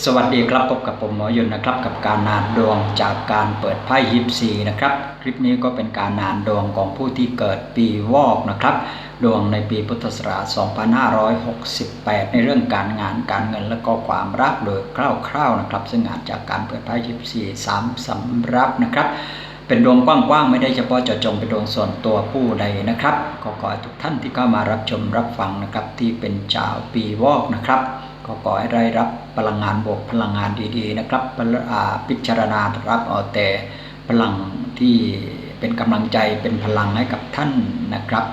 สวัสดีครับพบกับผมหมอยนนะครับ กับการนานดวงจากการเปิดไพ่ยิปซีนะครับ คลิปนี้ก็เป็นการนานดวงของผู้ที่เกิดปีวอกนะครับ ดวงในปีพุทธศักราช 2568 ในเรื่องการงานการเงินและก็ความรักโดยคร่าวๆนะครับ ซึ่งอาจจากการเปิดไพ่ยิปซีสามสำรับนะครับ เป็นดวงกว้างๆ ไม่ได้เฉพาะเจาะจงเป็นดวงส่วนตัวผู้ใดนะครับขอขอทุกท่านที่เข้ามารับชมรับฟังนะครับที่เป็นชาวปีวอกนะครับ ก็ขอให้ได้รับพลังงานบวกพลังงานดีๆนะครับปิจารณารับเอาแต่พลังที่เป็นกำลังใจเป็นพลังให้กับท่านนะครับ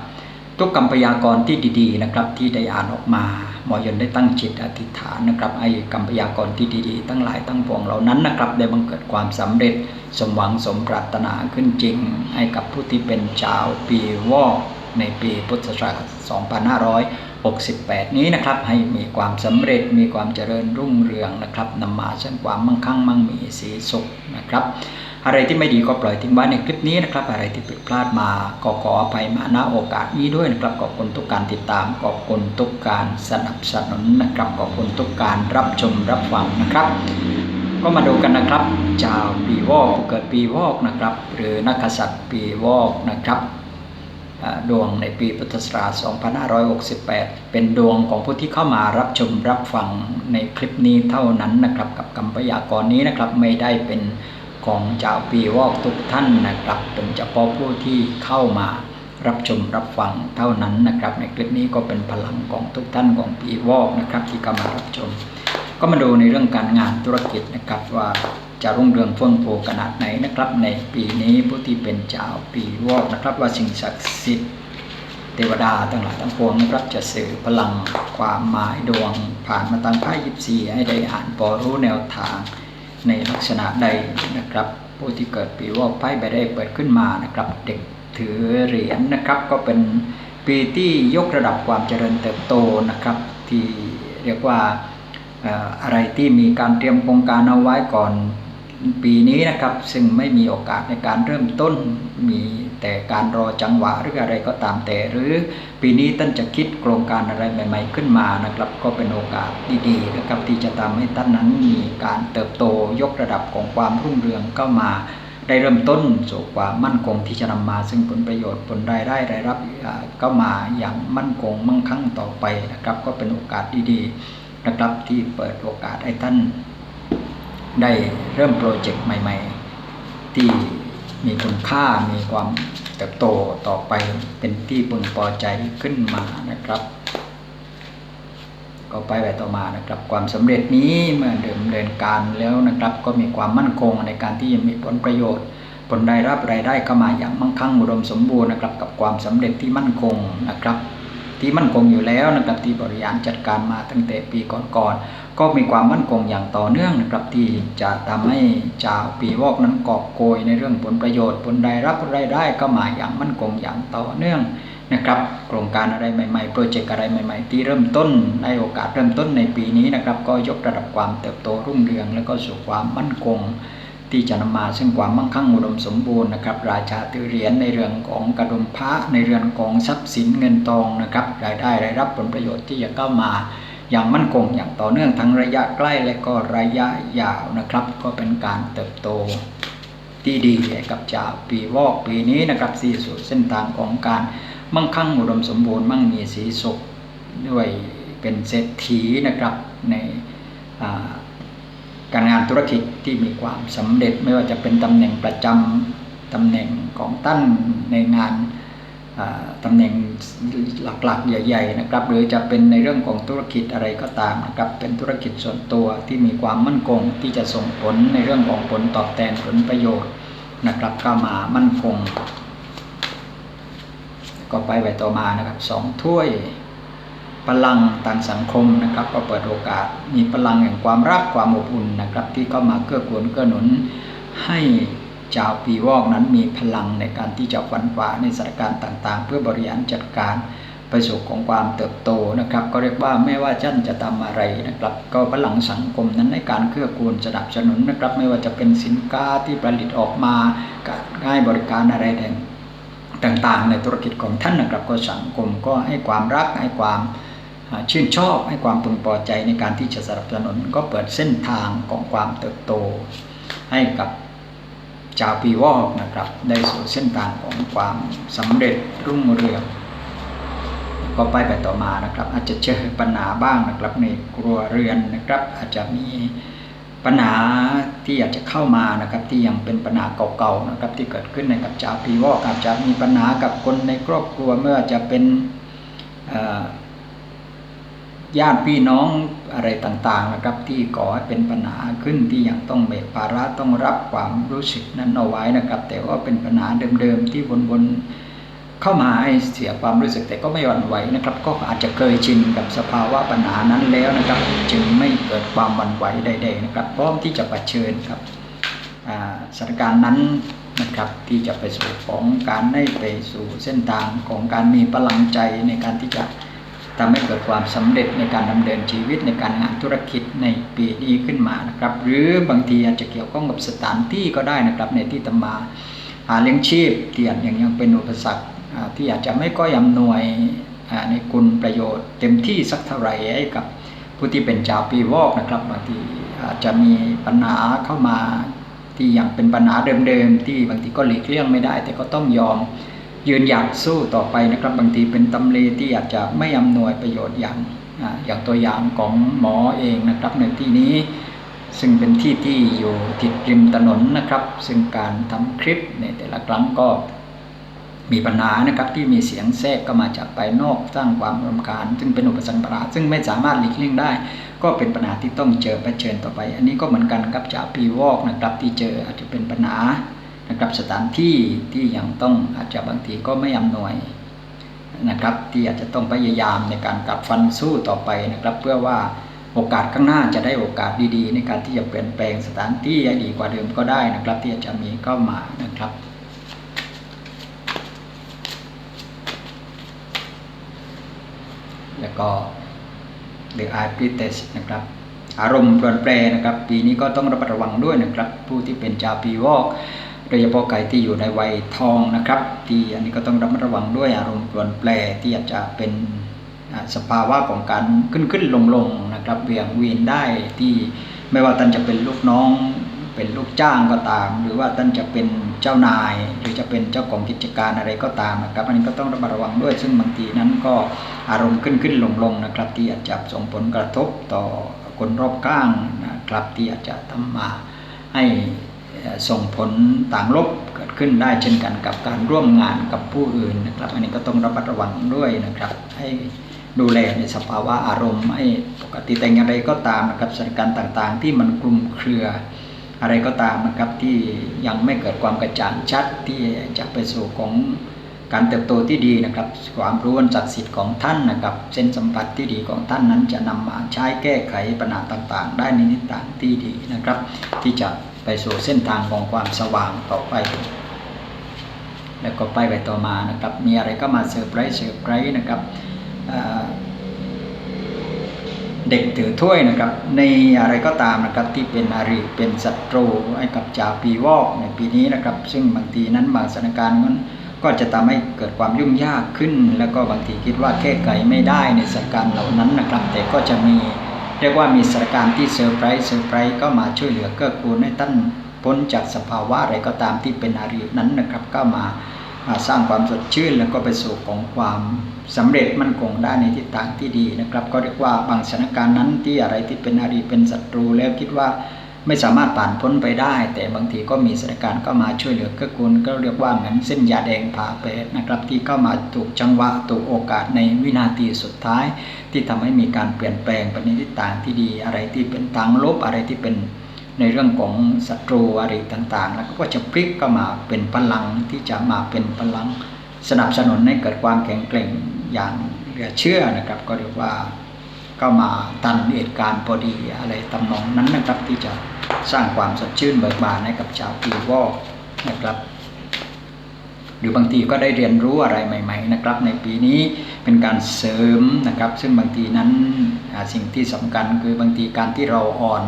ทุกคำพยากรณ์ที่ดีๆนะครับ ที่ได้อ่านออกมาหมอยนได้ตั้งจิตอธิษฐานนะครับไอ้คำพยากรณ์ที่ดีๆ ตั้งหลายตั้งปวงเหล่านั้นนะครับ ได้บังเกิดความสำเร็จสมหวังสมปรารถนาขึ้นจริง ให้กับผู้ที่เป็นชาวปีวอกในปีพุทธศักราช 68 นี้นะครับ ให้มีความสำเร็จมีความเจริญรุ่งเรืองนะครับนำมาซึ่งความมั่งคั่งมั่งมีสีสุขนะครับ อะไรที่ไม่ดีก็ปล่อยทิ้งไว้ในคลิปนี้นะครับ อะไรที่ผิดพลาดมาก็ขออภัยมาณโอกาสนี้ด้วยนะครับขอบคุณทุกการติดตามขอบคุณทุกการสนับสนุนนะครับขอบคุณทุกการรับชมรับฟังนะครับ ก็มาดูกันนะครับชาวปีวอกเกิดปีวอกนะครับ หรือนักษัตริย์ปีวอกนะครับ ดวงในปีพุทธศักราช 2568 เป็นดวงของผู้ที่เข้ามารับชมรับฟังในคลิปนี้เท่านั้นนะครับ กับคำพยากรณ์นี้นะครับไม่ได้เป็นของชาวปีวอกทุกท่านนะครับ เป็นเฉพาะผู้ที่เข้ามารับชมรับฟังเท่านั้นนะครับ ในคลิปนี้ก็เป็นพลังของทุกท่านของปีวอกนะครับที่เข้ามารับชม ก็มาดูในเรื่องการงานธุรกิจนะครับว่า จะรุ่งเรืองเฟื่องฟูขนาดไหนนะครับ ในปีนี้ผู้ที่เป็นเจ้าปีวอกนะครับ ว่าสิ่งศักดิ์สิทธิ์เทวดาทั้งหลายทั้งปวงนะครับจะสื่อพลังความหมายดวง ผ่านมาทางไพ่ยิปซีให้ได้อ่านพอรู้แนวทางในลักษณะใดนะครับ ผู้ที่เกิดปีวอกไพ่ใบได้เปิดขึ้นมานะครับ เด็กถือเหรียญนะครับ ก็เป็นปีที่ยกระดับความเจริญเติบโตนะครับ ที่เรียกว่าอะไรที่มีการเตรียมโครงการเอาไว้ก่อน ปีนี้นะครับซึ่งไม่มีโอกาสในการเริ่มต้นมีแต่การรอจังหวะหรืออะไรก็ตามแต่ หรือปีนี้ท่านจะคิดโครงการอะไรใหม่ ๆ ขึ้นมานะครับ ก็เป็นโอกาสดีๆนะครับที่จะทำให้ท่านนั้นมีการเติบโตยกระดับของความรุ่งเรืองเข้ามาได้เริ่มต้นสู่ความมั่นคงที่จะนำมา ซึ่งผลประโยชน์ผลรายได้รายรับอ่าก็มาอย่างมั่นคงมั่งคั่งต่อไปนะครับ ก็เป็นโอกาสดีๆนะครับที่เปิดโอกาสให้ท่าน ได้เริ่มโปรเจกต์ใหม่ ๆ ที่มีคุณค่ามีความเติบโตต่อไปเป็นที่พึงพอใจขึ้นมานะครับก็ไปไปต่อมานะครับ ความสำเร็จนี้เมื่อเดิมเดินการแล้วนะครับ ก็มีความมั่นคงในการที่จะมีผลประโยชน์ ผลได้รับรายได้เข้ามาอย่างมั่งคั่งอุดมสมบูรณ์นะครับ กับความสำเร็จที่มั่นคงนะครับ ที่มั่นคงอยู่แล้วนะครับที่บริหารจัดการมาตั้งแต่ปีก่อนๆ ก็มีความมั่นคงอย่างต่อเนื่องนะครับที่จะทำให้ชาวปีวอกนั้นกอบโกยในเรื่องผลประโยชน์ผลได้รับรายได้เข้ามาอย่างมั่นคงอย่างต่อเนื่องนะครับโครงการอะไรใหม่ๆ โปรเจกต์อะไรใหม่ ๆ ที่เริ่มต้นในโอกาสเริ่มต้นในปีนี้นะครับ ก็ยกระดับความเติบโตรุ่งเรือง แล้วก็สู่ความมั่นคง ที่จะนำมาซึ่งความมั่งคั่งอุดมสมบูรณ์นะครับ ราชาถือเหรียญในเรื่องของกระดุมพระในเรื่องของทรัพย์สินเงินทองนะครับ รายได้รายรับผลประโยชน์ที่จะเข้ามา อย่างมั่นคงอย่างต่อเนื่องทั้งระยะใกล้และก็ระยะยาวนะครับ ก็เป็นการเติบโตที่ดีกับชาวปีวอกปีนี้นะครับสี่สู่เส้นทางของการมั่งคั่งอุดมสมบูรณ์มั่งมีสีสุขด้วยเป็นเศรษฐีนะครับในการงานธุรกิจที่มีความสำเร็จไม่ว่าจะเป็นตำแหน่งประจำตำแหน่งของตั้นในงาน ตำแหน่งหลักๆ ใหญ่ๆนะครับ หรือจะเป็นในเรื่องของธุรกิจอะไรก็ตามนะครับ เป็นธุรกิจส่วนตัวที่มีความมั่นคงที่จะส่งผลในเรื่องของผลตอบแทนผลประโยชน์นะครับเข้ามามั่นคง ก็ไปไปต่อมานะครับสองถ้วยพลังทางสังคมนะครับ ก็เปิดโอกาสมีพลังแห่งความรักความอบอุ่นนะครับ ที่เข้ามาเกื้อกูลเกื้อหนุนให้ ชาวปีวอกนั้นมีพลังในการที่จะฝันฝ่าในสถานการณ์ต่างๆ เพื่อบริหารจัดการไปสู่ของความเติบโตนะครับ ก็เรียกว่าไม่ว่าท่านจะทำอะไรนะครับ ก็พลังสังคมนั้นในการเกื้อกูลสนับสนุนนะครับ ไม่ว่าจะเป็นสินค้าที่ผลิตออกมาการให้บริการอะไรต่างๆ ในธุรกิจของท่านนะครับ ก็สังคมก็ให้ความรักให้ความชื่นชอบให้ความพึงพอใจในการที่จะสนับสนุนก็เปิดเส้นทางของความเติบโต ให้กับ ชาวปีวอกนะครับ ได้สู่เส้นทางของความสำเร็จรุ่งเรืองก็ไปไปต่อมานะครับ อาจจะเจอปัญหาบ้างนะครับ ในครัวเรือนนะครับ อาจจะมีปัญหาที่อาจจะเข้ามานะครับ ที่ยังเป็นปัญหาเก่าๆนะครับ ที่เกิดขึ้นในกับชาวปีวอกอาจจะมีปัญหากับคนในครอบครัวเมื่อจะเป็น ญาติพี่น้องอะไรต่างๆนะครับ ที่ก่อให้เป็นปัญหาขึ้นที่ยังต้องเบกภาระต้องรับความรู้สึกนั้นเอาไว้นะครับ แต่ว่าเป็นปัญหาเดิมๆที่วนๆเข้ามาให้เสียความรู้สึกแต่ก็ไม่หวั่นไหวนะครับ ก็อาจจะเคยชินกับสภาวะปัญหานั้นแล้วนะครับ จึงไม่เกิดความหวั่นไหวใดๆนะครับ พร้อมที่จะะเผชิญครับสถานการณ์นั้นนะครับที่จะไปสู่ของการได้ไปสู่เส้นทางของการมีพลังใจในการที่จะ ทำให้เกิดความสำเร็จในการดำเนินชีวิตในการงานธุรกิจในปีนี้ขึ้นมานะครับ หรือบางทีอาจจะเกี่ยวข้องกับสถานที่ก็ได้นะครับในที่ตมาหาเลี้ยงชีพที่ยังยังเป็นอุปสรรคที่อาจจะไม่ก็ยำนวยในคุณประโยชน์ เต็มที่สักเท่าไหร่ให้กับผู้ที่เป็นชาวปีวอกนะครับบางทีอาจจะมีปัญหาเข้ามาที่ยังเป็นปัญหาเดิมๆ ที่บางทีก็หลีกเลี่ยงไม่ได้ แต่ก็ต้องยอม ยืนหยัดสู้ต่อไปนะครับบางทีเป็นตำเลที่อาจจะไม่อำนวยประโยชน์อย่างอย่างตัวอย่างของหมอเองนะครับในที่นี้ ซึ่งเป็นที่ที่อยู่ติดริมถนนนะครับ ซึ่งการทำคลิปในแต่ละครั้งก็มีปัญหานะครับที่มีเสียงแทรกก็มาจากภายนอกสร้างความรำคาญซึ่งเป็นอุปสรรคปัญหาซึ่งไม่สามารถหลีกเลี่ยงได้ ก็เป็นปัญหาที่ต้องเจอเผชิญต่อไป อันนี้ก็เหมือนกันกับจากปีวอกนะครับที่เจออาจจะเป็นปัญหา นะครับสถานที่ที่ยังต้องอาจจะบางทีก็ไม่อำนวยนะครับ ที่อาจจะต้องพยายามในการกัดฟันสู้ต่อไปนะครับ เพื่อว่าโอกาสข้างหน้าจะได้โอกาสดีๆ ในการที่จะเปลี่ยนแปลงสถานที่ให้ดีกว่าเดิมก็ได้นะครับ ที่อาจจะมีเข้ามานะครับแล้วก็เดืออาพิเตสนะครับ อารมณ์เปลี่ยนแปลนะครับ ปีนี้ก็ต้องระมัดระวังด้วยนะครับ ผู้ที่เป็นชาวปีวอก โดยเฉพาะไก่ที่อยู่ในวัยทองนะครับ ที่อันนี้ก็ต้องระมัดระวังด้วยอารมณ์ปลี่ยนแปลที่อาจจะเป็นสภาวะของการขึ้นขึ้นลงลงนะครับเวียงเวียนได้ที่ไม่ว่าท่านจะเป็นลูกน้องเป็นลูกจ้างก็ตาม หรือว่าท่านจะเป็นเจ้านาย หรือจะเป็นเจ้าของกิจการอะไรก็ตามนะครับ อันนี้ก็ต้องระมัดระวังด้วย ซึ่งบางทีนั้นก็อารมณ์ขึ้นขึ้นลงลงนะครับ ที่อาจจะส่งผลกระทบต่อคนรอบข้างนะครับที่อาจจะทำมาให้ ส่งผลต่างลบเกิดขึ้นได้เช่นกันกับการร่วมงานกับผู้อื่นนะครับ อันนี้ก็ต้องระมัดระวังด้วยนะครับ ให้ดูแลในสภาวะอารมณ์ให้ปกติแต่อย่างไรก็ตามนะครับสถานการณ์ต่างๆ ที่มันกลุ่มเครือ อะไรก็ตามนะครับที่ยังไม่เกิดความกระจ่างชัดที่จะไปสู่ของการเติบโตที่ดีนะครับ ความรู้อันศักดิ์สิทธิ์ของท่านนะครับ เส้นสัมผัสที่ดีของท่านนั้นจะนำมาใช้แก้ไขปัญหาต่างๆ ได้ในนิต่างที่ดีนะครับ ที่จะ ไปสู่เส้นทางของความสว่างต่อไป แล้วก็ไปไปต่อมานะครับ มีอะไรก็มาเซอร์ไพรส์เซอร์ไพรส์นะครับเด็กถือถ้วยนะครับ ในอะไรก็ตามนะครับที่เป็นอาริเป็นศัตรูให้กับจ่าปีวอกในปีนี้นะครับ ซึ่งบางทีนั้นบางสถานการณ์นั้นก็จะทำให้เกิดความยุ่งยากขึ้น แล้วก็บางทีคิดว่าแก้ไขไม่ได้ในสถานการณ์เหล่านั้นนะครับ แต่ก็จะมี เรียกว่ามีสถานการณ์ที่เซอร์ไพรส์เซอร์ไพรส์ก็มาช่วยเหลือเกื้อกูลให้ท่านพ้นจากสภาวะอะไรก็ตามที่เป็นอารีนั้นนะครับ ก็มาสร้างความสดชื่นแล้วก็ไปสู่ของความสำเร็จมั่นคงได้ในทิศทางที่ดีนะครับ ก็เรียกว่าบางสถานการณ์นั้นที่อะไรที่เป็นอารีเป็นศัตรูแล้วคิดว่า ไม่สามารถผ่านพ้นไปได้ แต่บางทีก็มีสถานการณ์ก็มาช่วยเหลือเกื้อกูลก็เรียกว่าเหมือนเส้นยาแดงผ่าเปรนะครับ ที่เข้ามาถูกจังหวะถูกโอกาสในวินาทีสุดท้าย ที่ทำให้มีการเปลี่ยนแปลงไปในทิศทางที่ดีอะไรที่เป็นทางลบอะไรที่เป็นในเรื่องของศัตรูอะไรต่างๆ แล้วก็จะพลิกก็มาเป็นพลังที่จะมาเป็นพลังสนับสนุนให้เกิดความแข็งแกร่งอย่างเหลือเชื่อนะครับ ก็เรียกว่าก็มาตันเหตุการณ์พอดีอะไรตำนองนั้นนะครับที่จะ สร้างความสดชื่นเบิกบานให้กับชาวปีวอกนะครับ หรือบางทีก็ได้เรียนรู้อะไรใหม่ ๆ นะครับ ในปีนี้เป็นการเสริมนะครับ ซึ่งบางทีนั้นสิ่งที่สำคัญคือบางทีการที่เราอ่อน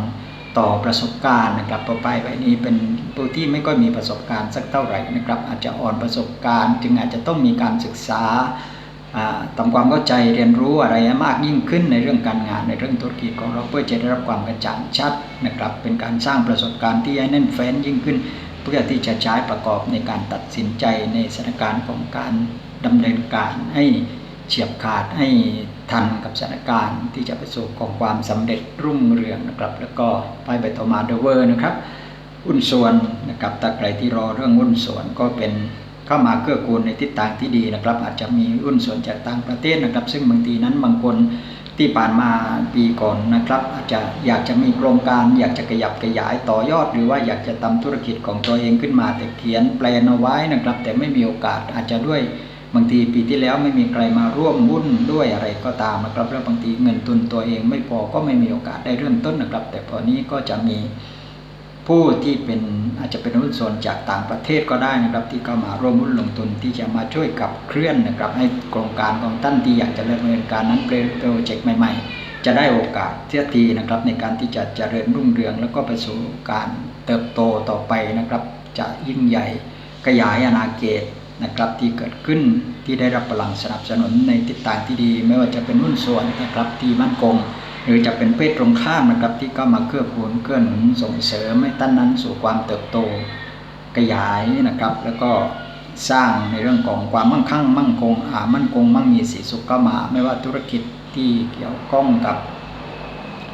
ต่อประสบการณ์นะครับต่อไปใบนี้เป็นผู้ที่ไม่ก็มีประสบการณ์สักเท่าไหร่นะครับ อาจจะอ่อนประสบการณ์ จึงอาจจะต้องมีการศึกษา ทำความเข้าใจเรียนรู้อะไรมากยิ่งขึ้นในเรื่องการงานในเรื่องธุรกิจของเราเพื่อจะได้รับความกระจ่างชัดนะครับเป็นการสร้างประสบการณ์ที่ให้แน่นแฟ้นยิ่งขึ้น เพื่อที่จะใช้ประกอบในการตัดสินใจในสถานการณ์ของการดำเนินการให้เฉียบขาดให้ทันกับสถานการณ์ที่จะไปสู่ของความสำเร็จรุ่งเรืองนะครับ แล้วก็ไปไปต่อมาเดเวอร์นะครับอุ้นส่วนนะครับตาใครที่รอเรื่องอุ้นส่วนก็เป็น เข้ามาเกื้อกูลในทิศทางที่ดีนะครับ อาจจะมีอุ้นส่วนจากต่างประเทศนะครับ ซึ่งบางทีนั้นบางคนที่ผ่านมาปีก่อนนะครับ อาจจะอยากจะมีโครงการอยากจะขยับขยายต่อยอด หรือว่าอยากจะทำธุรกิจของตัวเองขึ้นมา แต่เขียนแปลนเอาไว้นะครับ แต่ไม่มีโอกาสอาจจะด้วยบางทีปีที่แล้วไม่มีใครมาร่วมวุ่นด้วยอะไรก็ตามนะครับ แล้วบางทีเงินทุนตัวเองไม่พอก็ไม่มีโอกาสได้เริ่มต้นนะครับ แต่พอนี้ก็จะมี ผู้ที่เป็นอาจจะเป็นหุ้นส่วนจากต่างประเทศก็ได้นะครับ ที่เข้ามาร่วมหุ้นลงทุนที่จะมาช่วยกับเคลื่อนนะครับ ให้โครงการของท่านที่อยากจะดำเนินการนั้นเป็นโปรเจกต์ใหม่ ๆ จะได้โอกาสเทียทีนะครับ ในการที่จะเจริญรุ่งเรือง แล้วก็ไปสู่การเติบโตต่อไปนะครับ จะยิ่งใหญ่ขยายอาณาเขตนะครับที่เกิดขึ้นที่ได้รับพลังสนับสนุนในทิศทางที่ดี ไม่ว่าจะเป็นหุ้นส่วนนะครับที่มั่นคง หรือจะเป็นเพศตรงข้ามนะครับที่ก็มาเกื้อกูลเกื้อหนุนส่งเสริมให้ท่านนั้นสู่ความเติบโตขยายนะครับ แล้วก็สร้างในเรื่องของความมั่งคั่งมั่งคงอามั่นคง มั่งมีสีสุขก็มา ไม่ว่าธุรกิจที่เกี่ยวข้องกับ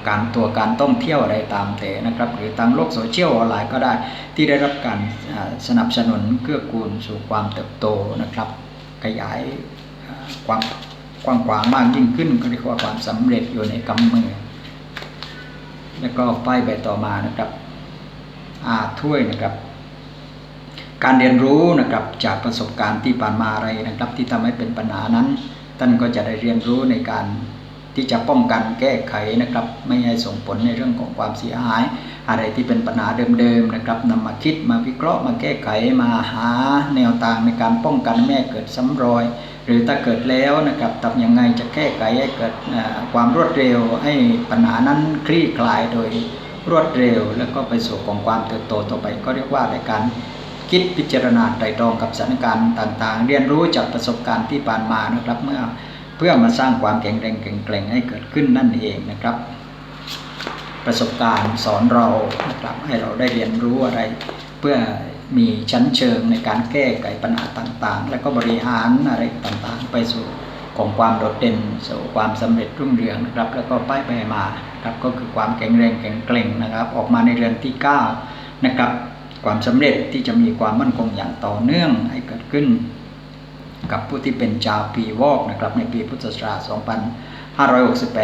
การตัวการต้องเที่ยวอะไรตามแต่นะครับ หรือทางโลกโซเชียลออนไลน์ก็ได้ที่ได้รับการสนับสนุนเกื้อกูลสู่ความเติบโตนะครับ ขยายความ กว้างขวางมากยิ่งขึ้นก็เรียกว่าความสำเร็จอยู่ในกำมือ แล้วก็ป้ายใบต่อมานะครับอาถ้วยนะครับ การเรียนรู้นะครับจากประสบการณ์ที่ผ่านมาอะไรนะครับ ที่ทำให้เป็นปัญหานั้น ท่านก็จะได้เรียนรู้ในการที่จะป้องกันแก้ไขนะครับ ไม่ให้ส่งผลในเรื่องของความเสียหาย อะไรที่เป็นปัญหาเดิมๆนะครับนำมาคิดมาวิเคราะห์มาแก้ไขมาหาแนวทางในการป้องกันแม่เกิดซ้ำรอย หรือถ้าเกิดแล้วนะครับทำยังไงจะแก้ไขให้เกิดความรวดเร็วให้ปัญหานั้นคลี่คลายโดยรวดเร็ว แล้วก็ไปสู่ของความเติบโตต่อไป ก็เรียกว่าในการคิดพิจารณาไตรตรองกับสถานการณ์ต่างๆ เรียนรู้จากประสบการณ์ที่ผ่านมานะครับเมื่อเพื่อมาสร้างความแข็งแรงแข็งแกร่งให้เกิดขึ้นนั่นเองนะครับ ประสบการณ์สอนเรานะครับให้เราได้เรียนรู้อะไรเพื่อ มีชั้นเชิงในการแก้ไขปัญหาต่างๆ และก็บริหารอะไรต่างๆ ไปสู่ของความโดดเด่นสู่ความสำเร็จรุ่งเรืองนะครับ แล้วก็ป้ายไปมาครับก็คือความแข็งแรงแข็งแกร่งนะครับ ออกมาในเรือนที่9นะครับความสำเร็จที่จะมีความมั่นคงอย่างต่อเนื่องให้เกิดขึ้น กับผู้ที่เป็นชาวปีวอกนะครับในปีพุทธศักราช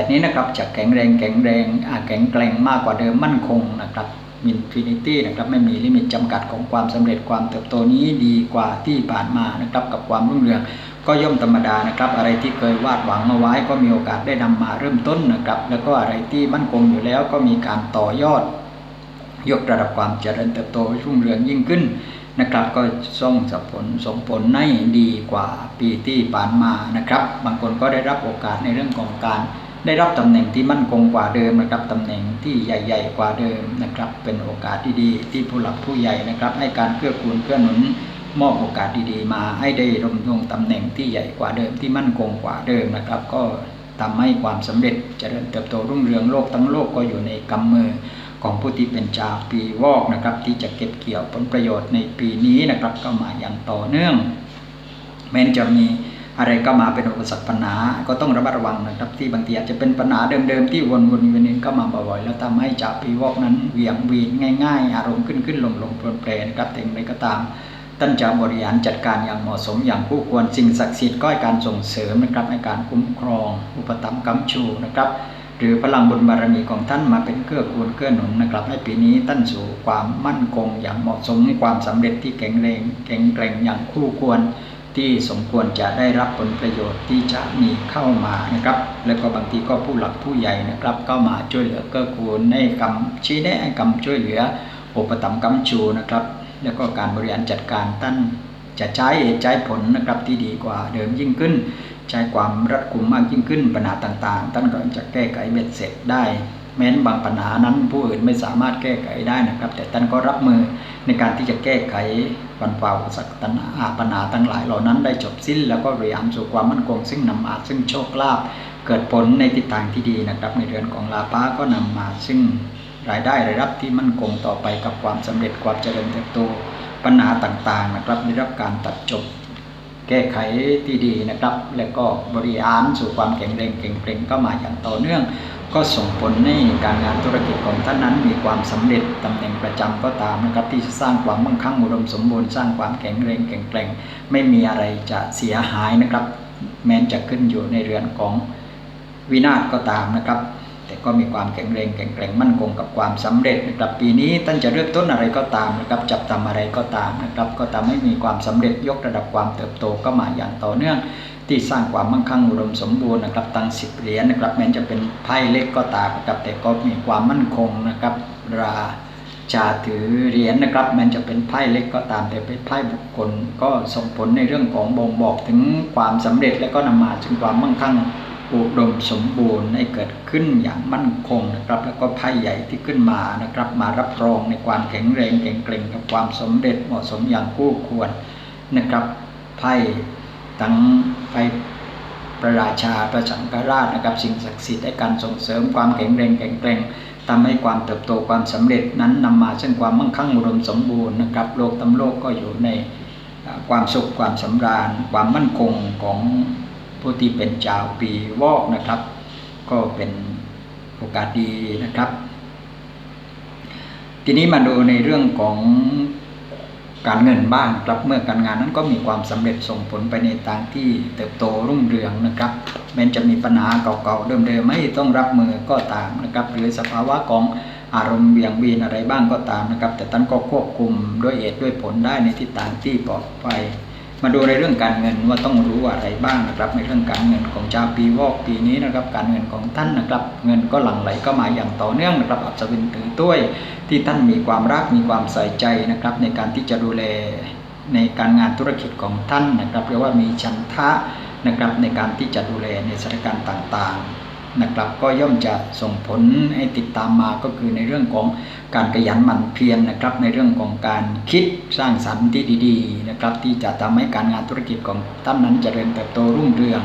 2568 นี้นะครับจะแข็งแรงแข็งแรงแข็งแกร่งมากกว่าเดิมมั่นคงนะครับ มินฟินิตี้นะครับไม่มีลิมิตจำกัดของความสำเร็จความเติบโตนี้ดีกว่าที่ผ่านมานะครับกับความรุ่งเรืองก็ย่อมธรรมดานะครับ อะไรที่เคยวาดหวังเอาไว้ก็มีโอกาสได้นำมาเริ่มต้นนะครับ แล้วก็อะไรที่มั่นคงอยู่แล้วก็มีการต่อยอด ยกระดับความเจริญเติบโตรุ่งเรืองยิ่งขึ้นนะครับก็ส่งสผลส่งผลให้ดีกว่าปีที่ผ่านมานะครับ บางคนก็ได้รับโอกาสในเรื่องของการ ได้รับตำแหน่งที่มั่นคงกว่าเดิมนะครับตำแหน่งที่ใหญ่ ๆ กว่าเดิมนะครับ เป็นโอกาสที่ดีที่ผู้หลักผู้ใหญ่นะครับ ให้การเกื้อกูลเกื้อหนุนมอบโอกาสดีๆ มาให้ได้ดำรงตำแหน่งที่ใหญ่กว่าเดิมที่มั่นคงกว่าเดิมนะครับ ก็ทำให้ความสำเร็จเจริญเติบโตรุ่งเรืองโลกทั้งโลกก็อยู่ในกำมือของผู้ที่เป็นชาวปีวอกนะครับ ที่จะเก็บเกี่ยวผลประโยชน์ในปีนี้นะครับ ก็มาอย่างต่อเนื่อง แม้จะมี อะไรก็มาเป็นอุปสรรคปัญหา ก็ต้องระมัดระวังนะครับ ที่บางทีอาจจะเป็นปัญหาเดิมๆที่วนๆเวียนๆก็มาบ่อยๆแล้วทำให้ชาปีวอกนั้นเหวี่ยงวีนง่าย ๆ อารมณ์ขึ้นขึ้นลงลงเพลินเพลนะครับแต่อย่างไรก็ตามท่านจะบริหารจัดการอย่างเหมาะสมอย่างผู้ควรสิ่งศักดิ์สิทธิ์ก็ให้การส่งเสริมนะครับในการคุ้มครอง อุปถัมภ์กำชูนะครับ หรือพลังบุญบารมีของท่านมาเป็นเกื้อกูลเกื้อหนุนนะครับ ให้ปีนี้ท่านสู่ความมั่นคงอย่างเหมาะสมความสำเร็จที่แข็งแรงแข็งแกร่งอย่างคู่ควร ที่สมควรจะได้รับผลประโยชน์ที่จะมีเข้ามานะครับ แล้วก็บางทีก็ผู้หลักผู้ใหญ่นะครับก็มาช่วยเหลือเกื้อกูลในกรรมชี้แนะกรรมช่วยเหลืออุปถัมภ์กำชูนะครับ แล้วก็การบริหารจัดการท่านจะใช้ใช้ผลนะครับที่ดีกว่าเดิมยิ่งขึ้น ใช้ความรัดกุมมากยิ่งขึ้นปัญหาต่างๆ ท่านก็จะแก้ไขเบ็ดเสร็จได้ แม้นบางปัญหานั้นผู้อื่นไม่สามารถแก้ไขได้นะครับ แต่ท่านก็รับมือในการที่จะแก้ไขปัญหาสักตัญหาปัญหาทั้งหลายเหล่านั้นได้จบสิ้น แล้วก็เรียมสู่ความมั่นคง ซึ่งนำมาซึ่งโชคลาภเกิดผลในทิศทางที่ดีนะครับ ในเรือนของลาป้าก็นำมาซึ่งรายได้รายรับที่มั่นคงต่อไปกับความสำเร็จความเจริญเติบโตปัญหาต่างๆนะครับได้รับการตัดจบแก้ไขที่ดีนะครับ แล้วก็บริหารสู่ความแข็งแรงเก่งเกรงก็มาอย่างต่อเนื่อง ก็ส่งผลให้การงานธุรกิจของท่านนั้นมีความสำเร็จตำแหน่งประจำก็ตามนะครับที่จะสร้างความมั่งคั่งอุดมสมบูรณ์สร้างความแข็งแรงเก่งเกร่ง ไม่มีอะไรจะเสียหายนะครับ แม้จะขึ้นอยู่ในเรือนของวินาศก็ตามนะครับ แต่ก็มีความแข็งแรงแข็งแกร่งมั่นคงกับความสำเร็จนะครับปีนี้ท่านจะเริ่มต้นอะไรก็ตามนะครับจับทำอะไรก็ตามนะครับ ก็ทำให้มีความสำเร็จยกระดับความเติบโตก็มาอย่างต่อเนื่อง ที่สร้างความมั่งคั่งอุดมสมบูรณ์นะครับตั้งสิบเหรียญนะครับแม้จะเป็นไพ่เล็กก็ตามนะครับแต่ก็มีความมั่นคงนะครับราชาถือเหรียญนะครับแม้จะเป็นไพ่เล็กก็ตามแต่เป็นไพ่บุคคล ก็ส่งผลในเรื่องของบ่งบอกถึงความสำเร็จและก็นำมาถึงความมั่งคั่งอุดมสมบูรณ์ให้เกิดขึ้นอย่างมั่นคงนะครับ แล้วก็ไพ่ใหญ่ที่ขึ้นมานะครับ มารับรองในความแข็งแรงเก่งเกรงกับความสำเร็จเหมาะสมอย่างคู่ควรนะครับไพ่ ทั้งไพ่พระราชาพระสังฆราชนะครับสิ่งศักดิ์สิทธิ์ให้การส่งเสริมความแข็งแรงแข็งเกรงทำให้ความเติบโตความสำเร็จนั้นนำมาซึ่งความมั่งคั่งอุดมสมบูรณ์นะครับโลกตำโลกก็อยู่ในความสุขความสำราญ ความมั่นคงของผู้ที่เป็นเจ้าปีวอกนะครับ ก็เป็นโอกาสดีนะครับ ทีนี้มาดูในเรื่องของ การเงินบ้างครับเมื่อการงานนั้นก็มีความสำเร็จส่งผลไปในทางที่เติบโตรุ่งเรืองนะครับแม้จะมีปัญหาเก่าๆเดิมๆไม่ต้องรับมือก็ตามนะครับหรือสภาวะของอารมณ์เบี่ยงเบนอะไรบ้างก็ตามนะครับ แต่ท่านก็ควบคุมด้วยเหตุด้วยผลได้ในทิศทางที่ปลอดภัย มาดูในเรื่องการเงินว่าต้องรู้อะไรบ้างนะครับ ในเรื่องการเงินของชาวปีวอกปีนี้นะครับ การเงินของท่านนะครับ เงินก็หลั่งไหลก็มาอย่างต่อเนื่องนะครับอัศวินถือถ้วย ที่ท่านมีความรักมีความใส่ใจนะครับ ในการที่จะดูแลในการงานธุรกิจของท่านนะครับเรียกว่ามีชันทะนะครับในการที่จะดูแลในสถานการณ์ต่างๆ นะครับ ก็ย่อมจะส่งผลให้ติดตามมาก็คือในเรื่องของการขยันหมั่นเพียรนะครับ ในเรื่องของการคิดสร้างสรรค์ที่ดีๆนะครับ ที่จะทำให้การงานธุรกิจของท่านนั้นจเจริญเติบโตรุ่งเรือง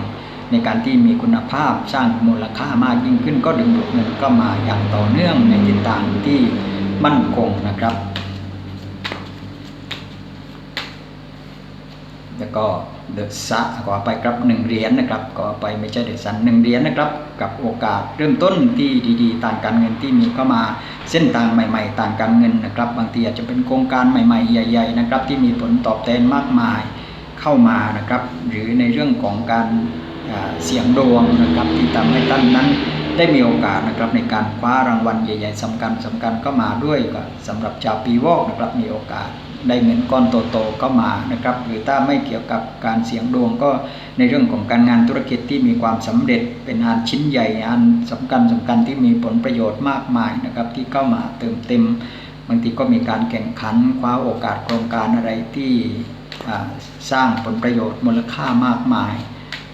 ในการที่มีคุณภาพสร้างมูลค่ามากยิ่งขึ้น ก็ดึงดูดเงินก็มาอย่างต่อเนื่องในทิศทางที่มั่นคงนะครับ แล้วก็เดอะซะขอไปครับหนึ่งเหรียญนะครับขอไปไม่ใช่เดอะซันหนึ่งเหรียญนะครับ กับโอกาสเริ่มต้นที่ดีๆทางการเงินที่มีเข้ามาเส้นทางใหม่ๆทางการเงินนะครับ บางทีอาจจะเป็นโครงการใหม่ๆ ใหญ่ ๆ นะครับ ที่มีผลตอบแทนมากมายเข้ามานะครับ หรือในเรื่องของการเสี่ยงดวงนะครับที่ทำให้ท่านนั้นได้มีโอกาสนะครับในการคว้ารางวัลใหญ่ ๆสำคัญสำคัญก็มาด้วยก็สำหรับชาวปีวอกนะครับมีโอกาส ได้เงินก้อนโตๆก็มานะครับ หรือถ้าไม่เกี่ยวกับการเสี่ยงดวงก็ในเรื่องของการงานธุรกิจที่มีความสำเร็จเป็นงานชิ้นใหญ่งานสำคัญสำคัญที่มีผลประโยชน์มากมายนะครับ ที่เข้ามาเติมเต็มบางทีก็มีการแข่งขันคว้าโอกาสโครงการอะไรที่สร้างผลประโยชน์มูลค่ามากมาย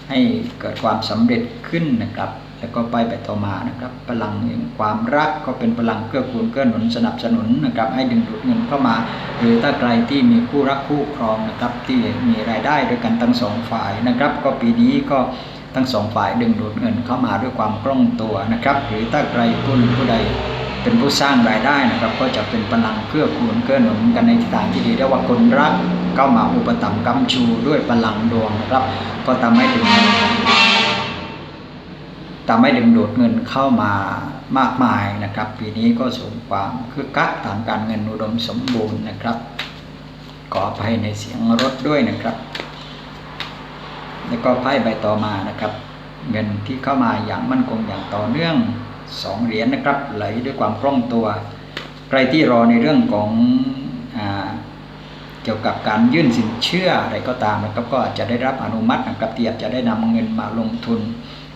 ให้เกิดความสำเร็จขึ้นนะครับ แล้วก็ไปไปต่อมานะครับ พลังแห่งความรักก็เป็นพลังเกื้อกูลเกื้อหนุนสนับสนุนนะครับ ให้ดึงดูดเงินเข้ามา หรือถ้าใครที่มีคู่รักคู่ครองนะครับ ที่มีรายได้ด้วยกันทั้งสองฝ่ายนะครับ ก็ปีนี้ก็ทั้งสองฝ่ายดึงดูดเงินเข้ามาด้วยความคล่องตัวนะครับ หรือถ้าใครผู้หนึ่งผู้ใด เป็นผู้สร้างรายได้นะครับ ก็จะเป็นพลังเกื้อกูลเกื้อหนุนกันในทิศทางที่ดีเรียกว่าคนรักเข้ามาอุปถัมภ์กำชูด้วยพลังดวงนะครับ ก็ทำให้ถึงทำให้ดึงดูดเงินเข้ามามากมายนะครับ ปีนี้ก็สูงความคือกักทางการเงินอุดมสมบูรณ์นะครับขอภัยในเสียงรถด้วยนะครับ แล้วก็ไพ่ใบต่อมานะครับ เงินที่เข้ามาอย่างมั่นคงอย่างต่อเนื่อง สองเหรียญนะครับ ไหลด้วยความคล่องตัว ใครที่รอในเรื่องของอเกี่ยวกับการยื่นสินเชื่ออะไรก็ตามนะครับ ก็อาจจะได้รับอนุมัตินะครับที่อาจจะได้นำเงินมาลงทุน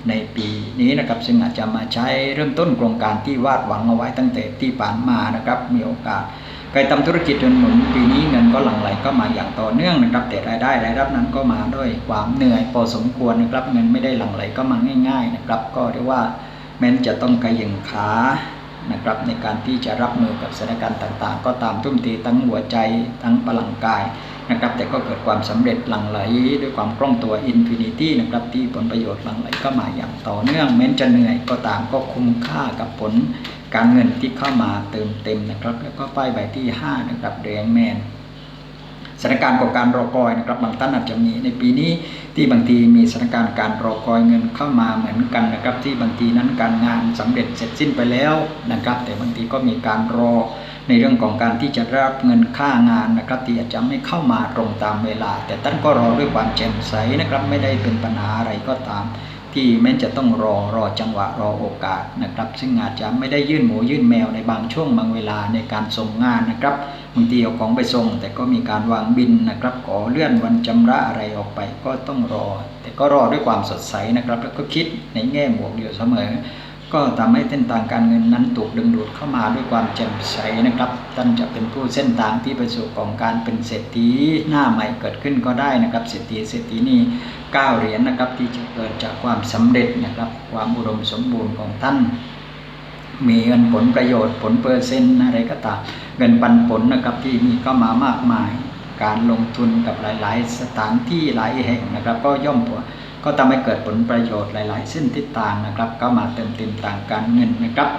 ในปีนี้นะครับ ซึ่งอาจจะมาใช้เริ่มต้นโครงการที่วาดหวังเอาไว้ตั้งแต่ที่ผ่านมานะครับ มีโอกาสใครทำธุรกิจจนหนุนปีนี้เงินก็หลั่งไหลก็มาอย่างต่อเนื่องนะครับ แต่รายได้รายรับนั้นก็มาด้วยความเหนื่อยพอสมควรนะครับ เงินไม่ได้หลั่งไหลก็มาง่าย ๆ นะครับ ก็เรียกว่า แม้นจะต้องขยิงขานะครับในการที่จะรับมือกับสถานการณ์ต่างๆ ก็ตามทุ่มเททั้งหัวใจทั้งพลังกายนะครับแต่ก็เกิดความสำเร็จหลั่งไหลด้วยความคล่องตัวอินฟินิตี้นะครับที่ผลประโยชน์หลั่งไหลก็มาอย่างต่อเนื่อง แม้นจะเหนื่อยก็ตามก็คุ้มค่ากับผลการเงินที่เข้ามาเติมเต็มนะครับแล้วก็ป้ายใบที่ 5 นะครับแดงแมน สถานการณ์ของการรอคอยนะครับบางท่านอาจจะมีในปีนี้ที่บางทีมีสถานการณ์การรอคอยเงินเข้ามาเหมือนกันนะครับ ที่บางทีนั้นการงานสำเร็จเสร็จสิ้นไปแล้วนะครับ แต่บางทีก็มีการรอในเรื่องของการที่จะรับเงินค่างานนะครับที่อาจจะไม่เข้ามาตรงตามเวลา แต่ท่านก็รอด้วยความแจ่มใสนะครับไม่ได้เป็นปัญหาอะไรก็ตามที่แม้จะต้องรอรอจังหวะรอโอกาสนะครับ ซึ่งอาจจะไม่ได้ยื่นหมูยื่นแมวในบางช่วงบางเวลาในการส่งงานนะครับ บางทีเอาของไปส่ง แต่ก็มีการวางบินนะครับขอเลื่อนวันจำระอะไรออกไปก็ต้องรอ แต่ก็รอด้วยความสดใสนะครับ แล้วก็คิดในแง่บวกอยู่เสมอ ก็ทำให้เส้นทางการเงินนั้นถูกดึงดูดเข้ามาด้วยความแจ่มใสนะครับท่านจะเป็นผู้เส้นทางที่ไปสู่ของการเป็นเศรษฐีหน้าใหม่เกิดขึ้นก็ได้นะครับเศรษฐีเศรษฐีนี่ก้าเหรียญนะครับที่จะเกิดจากความสำเร็จนะครับ ความอุดมสมบูรณ์ของท่าน มีเงินผลประโยชน์ผลเปอร์เซ็นต์อะไรก็ตามเงินปันผลนะครับที่มีเข้ามามากมาย การลงทุนกับหลาย ๆ สถานที่หลายแห่งนะครับ ก็ย่อมก็ทำให้เกิดผลประโยชน์หลาย ๆ เส้นทิศทางนะครับ ก็มาเติมเต็มต่างการเงินนะครับ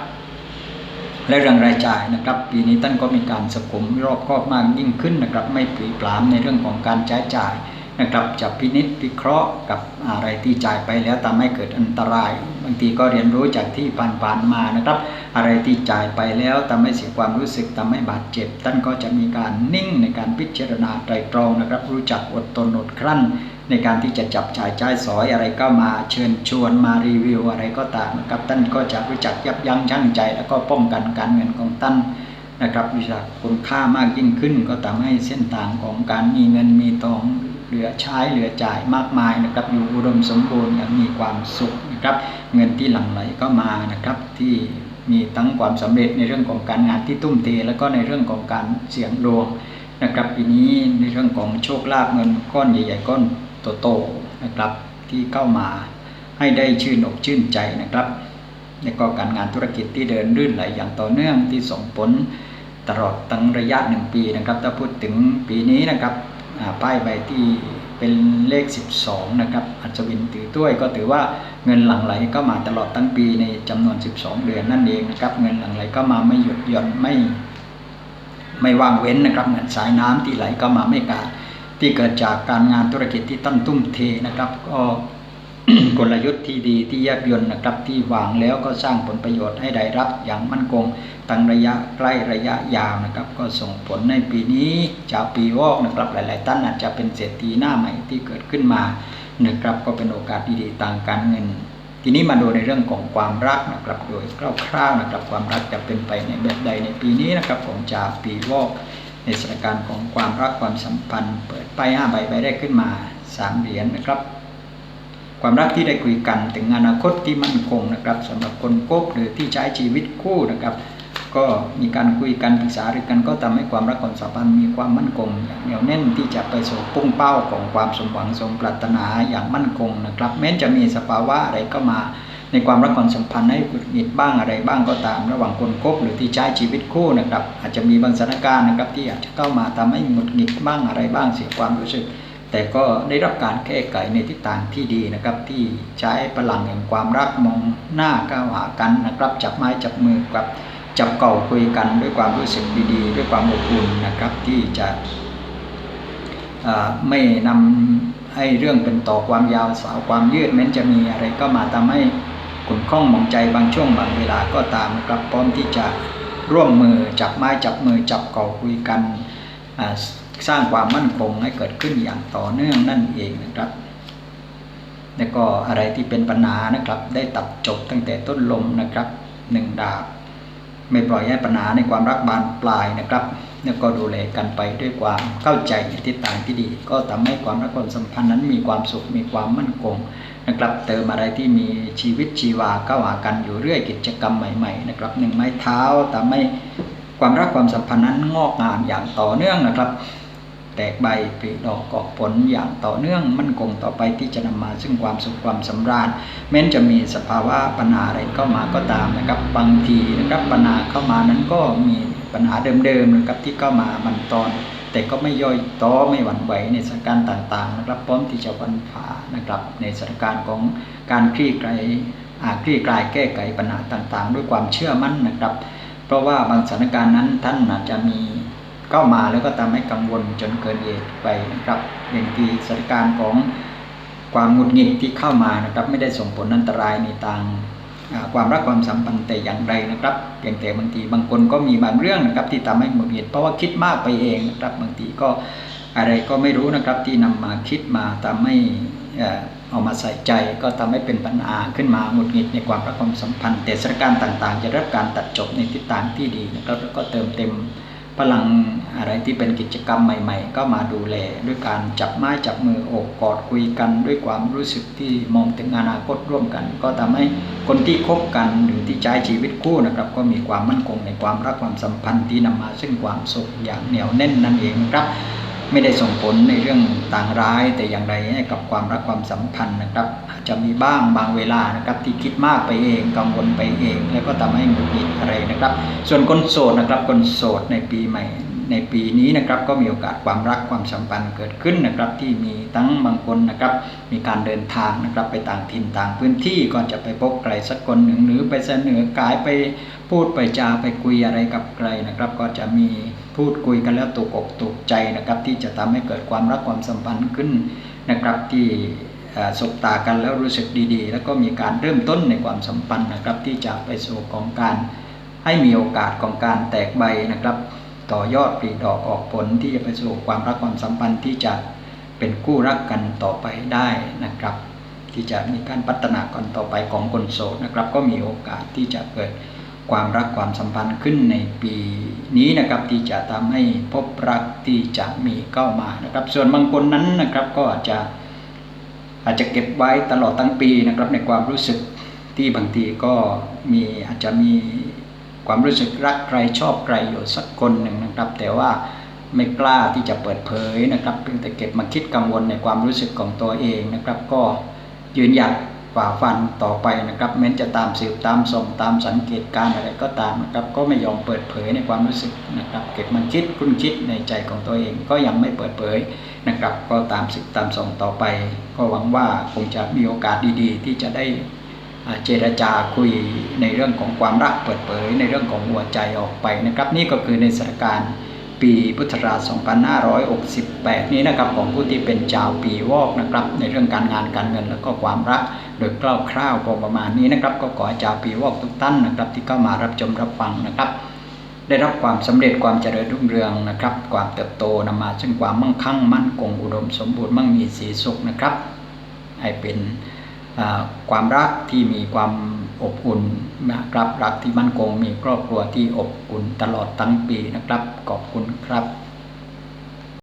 และเรื่องรายจ่ายนะครับ ปีนี้ท่านก็มีการสกุมรอบครอบมากยิ่งขึ้นนะครับ ไม่ปลีปลามในเรื่องของการใช้จ่าย นะครับจะพินิจพิเคราะห์กับอะไรที่จ่ายไปแล้วทำให้เกิดอันตราย บางทีก็เรียนรู้จากที่ผ่านๆมานะครับ อะไรที่จ่ายไปแล้วทำให้เสียความรู้สึกทำให้บาดเจ็บ ท่านก็จะมีการนิ่งในการพิจารณาไตรตรองนะครับ รู้จักอดทนอดกลั้น ในการที่จะจับจ่ายจ่ายสอยอะไรก็มาเชิญชวนมารีวิวอะไรก็ตามนะครับท่านก็จะรู้จักยับยั้งชั่งใจ แล้วก็ป้องกันการเงินของท่านนะครับวิชาคุณค่ามากยิ่งขึ้น ก็ทำให้เส้นทางของการมีเงินมีทอง เหลือใช้เหลือจ่ายมากมายนะครับ อยู่อุดมสมบูรณ์มีความสุขนะครับ เงินที่หลั่งไหลก็มานะครับที่มีทั้งความสำเร็จในเรื่องของการงานที่ตุ้มเทแล้วก็ในเรื่องของการเสี่ยงดวงนะครับปีนี้ในเรื่องของโชคลาภเงินก้อนใหญ่ๆก้อนโตๆนะครับที่เข้ามาให้ได้ชื่นอกชื่นใจนะครับแล้วก็การงานธุรกิจที่เดินรื่นไหลอย่างต่อเนื่องที่ส่งผลตลอดตั้งระยะหนึ่งปีนะครับถ้าพูดถึงปีนี้นะครับ ป้ายใบที่เป็นเลข 12 นะครับ อัศวินถือถ้วยก็ถือว่าเงินหลั่งไหลก็มาตลอดทั้งปีในจำนวน 12 เดือนนั่นเองนะครับ เงินหลั่งไหลก็มาไม่หยุดหย่อนไม่ไม่ว่างเว้นนะครับ เหมือนสายน้ำที่ไหลก็มาไม่ขาดที่เกิดจากการงานธุรกิจที่ตั้งตุ้มเทนะครับ ก็ กลยุทธ์ที่ดีที่แยบยนนะครับที่วางแล้วก็สร้างผลประโยชน์ให้ได้รับอย่างมั่นคงตั้งระยะใกล้ระยะยาวนะครับ ก็ส่งผลในปีนี้จากปีวอกนะครับหลาย ๆ ท่านอาจจะเป็นเศรษฐีหน้าใหม่ที่เกิดขึ้นมานะครับก็เป็นโอกาสดีๆต่างการเงิน ทีนี้มาดูในเรื่องของความรักนะครับ โดยคร่าวๆนะครับ ความรักจะเป็นไปในแบบใดในปีนี้นะครับของจากปีวอกในสถานการณ์ของความรักความสัมพันธ์ เปิดไปห้าใบใบได้ขึ้นมาสามเหรียญนะครับ ความรักที่ได้คุยกันถึงอนาคตที่มั่นคงนะครับสำหรับคนโกบหรือที่ใช้ชีวิตคู่นะครับ ก็มีการคุยกันปรึกษาหรือกันก็ทำให้ความรักความสัมพันธ์มีความมั่นคงอย่างเหนียวแน่นที่จะไปสู่ปุ่งเป้าของความสมหวังสมปรารถนาอย่างมั่นคงนะครับ แม้จะมีสภาวะอะไรก็มาในความรักความสัมพันธ์ให้หงุดหงิดบ้างอะไรบ้างก็ตาม ระหว่างคนคบหรือที่ใช้ชีวิตคู่นะครับ อาจจะมีบางสถานการณ์นะครับที่อาจจะเข้ามาทำให้หงุดหงิดบ้างอะไรบ้างเสียความรู้สึก แต่ก็ได้รับการแก้ไขในทิศทางที่ดีนะครับ ที่ใช้พลังแห่งความรักมองหน้าก้าวหากันนะครับ จับไม้จับมือกับจับเก่าคุยกันด้วยความรู้สึกดีๆ ด้วยความอบอุ่นนะครับที่จะไม่นำให้เรื่องเป็นต่อความยาวสาวความยืดแม้นจะมีอะไรก็มาทำให้ขุ่นข้องมองใจบางช่วงบางเวลาก็ตามนะครับพร้อมที่จะร่วมมือจับไม้จับมือจับเก่าคุยกัน สร้างความมั่นคงให้เกิดขึ้นอย่างต่อเนื่องนั่นเองนะครับ แล้วก็อะไรที่เป็นปัญหานะครับ ได้ตัดจบตั้งแต่ต้นลมนะครับหนึ่งดาบ ไม่ปล่อยให้ปัญหาในความรักบานปลายนะครับ แล้วก็ดูแลกันไปด้วยความเข้าใจในทิศทางที่ดี ก็ทำให้ความรักความสัมพันธ์นั้นมีความสุขมีความมั่นคงนะครับเติมอะไรที่มีชีวิตชีวาเข้าหากันอยู่เรื่อยกิจกรรมใหม่ๆนะครับหนึ่งไม้เท้าทำให้ความรักความสัมพันธ์นั้นงอกงามอย่างต่อเนื่องนะครับ แตกใบปลีดอกออกผลอย่างต่อเนื่องมั่นคงต่อไปที่จะนำมาซึ่งความสุขความสำราญแม้นจะมีสภาวะปัญหาอะไรเข้ามาก็ตามนะครับบางทีนะครับปัญหาเข้ามานั้นก็มีปัญหาเดิมๆนะครับที่เข้ามามันตอน แต่ก็ไม่ย่อยต้อไม่หวั่นไหวในสถานการณ์ต่างๆนะครับพร้อมที่จะวันผ่านะครับในสถานการณ์ของการคลี่คลายคลี่คลายแก้ไขปัญหาต่างๆ ด้วยความเชื่อมั่นนะครับ เพราะว่าบางสถานการณ์นั้นท่านอาจจะมี เข้ามาแล้วก็ทำให้กังวลจนเกินเหตุไปนะครับอย่างที่สถานการณ์ของความหงุดหงิดที่เข้ามานะครับ ไม่ได้ส่งผลอันตรายในทางความรักความสัมพันธ์แต่อย่างใดนะครับเพียงแต่บางทีบางคนก็มีบางเรื่องนะครับ ที่ทำให้หงุดหงิดเพราะว่าคิดมากไปเองนะครับ บางทีก็อะไรก็ไม่รู้นะครับที่นำมาคิดมาทำให้เอามาใส่ใจก็ทำให้เป็นปัญหาขึ้นมาหงุดหงิดในความรักความสัมพันธ์แต่สถานการณ์ต่าง ๆ จะรับการตัดจบในทิศทางที่ดีนะครับแล้วก็เติมเต็มพลัง อะไรที่เป็นกิจกรรมใหม่ ๆ ก็มาดูแล ด้วยการจับไม้จับมือโอบกอดคุยกัน ด้วยความรู้สึกที่มองถึงอนาคตร่วมกัน ก็ทำให้คนที่คบกันหรือที่ใช้ชีวิตคู่นะครับ ก็มีความมั่นคงในความรักความสัมพันธ์ที่นำมาซึ่งความสุขอย่างเหนียวแน่นนั่นเองครับไม่ได้ส่งผลในเรื่องต่างร้ายแต่อย่างไรให้กับความรักความสัมพันธ์นะครับ อาจจะมีบ้างบางเวลานะครับที่คิดมากไปเองกังวลไปเอง แล้วก็ทำให้หงุดหงิดอะไรนะครับ ส่วนคนโสดนะครับคนโสดในปีใหม่ ในปีนี้นะครับก็มีโอกาสความรักความสัมพันธ์เกิดขึ้นนะครับ ที่มีทั้งบางคนนะครับ มีการเดินทางนะครับไปต่างถิ่นต่างพื้นที่ก่อนจะไปพบใครสักคนหนึ่งหรือไปเสนอกายไปพูดไปจาไปคุยอะไรกับใครนะครับ ก็จะมีพูดคุยกันแล้วถูกอกถูกใจนะครับ ที่จะทำให้เกิดความรักความสัมพันธ์ขึ้นนะครับที่สบตากันแล้วรู้สึกดี ๆ แล้วก็มีการเริ่มต้นในความสัมพันธ์นะครับ ที่จะไปสู่ของการให้มีโอกาสของการแตกใบนะครับ ต่อยอดปลีดอกออกผลที่จะไปสู่ความรักความสัมพันธ์ที่จะเป็นคู่รักกันต่อไปได้นะครับ ที่จะมีการพัฒนากันต่อไปของคนโสดนะครับ ก็มีโอกาสที่จะเกิดความรักความสัมพันธ์ขึ้นในปีนี้นะครับ ที่จะทำให้พบรักที่จะมีเข้ามานะครับ ส่วนบางคนนั้นนะครับก็อาจจะอาจจะเก็บไว้ตลอดทั้งปีนะครับในความรู้สึกที่บางทีก็มีอาจจะมี ความรู้สึกรักใครชอบใครอยู่สักคนหนึ่งนะครับ แต่ว่าไม่กล้าที่จะเปิดเผยนะครับเพียงแต่เก็บมาคิดกังวลในความรู้สึกของตัวเองนะครับ ก็ยืนหยัดฝ่าฟันต่อไปนะครับแม้จะตามสืบตามส่งตามสังเกตการอะไรก็ตามนะครับ ก็ไม่ยอมเปิดเผยในความรู้สึกนะครับ เก็บมันคิดคุ้นคิดในใจของตัวเองก็ยังไม่เปิดเผยนะครับ ก็ตามสืบตามส่งต่อไป ก็หวังว่าคงจะมีโอกาสดีๆ ที่จะได้ เจรจาคุยในเรื่องของความรักเปิดเผย ในเรื่องของหัวใจออกไปนะครับ นี่ก็คือในสถานการณ์ปีพุทธศักราช 2568 นี้นะครับของผู้ที่เป็นชาวปีวอกนะครับ ในเรื่องการงานการเงินแล้วก็ความรัก โดยคร่าวๆประมาณนี้นะครับ ก็ขอให้ชาวปีวอกทุกท่านนะครับ ที่เข้ามารับชมรับฟังนะครับ ได้รับความสำเร็จความเจริญรุ่งเรืองนะครับ ความเติบโตนำมาซึ่งความมั่งคั่งมั่นคงอุดมสมบูรณ์มั่งมีสีสุขนะครับ ให้เป็น ความรักที่มีความอบอุ่นนะครับรักที่มั่นคงมีครอบครัวที่อบอุ่นตลอดทั้งปีนะครับขอบคุณครับ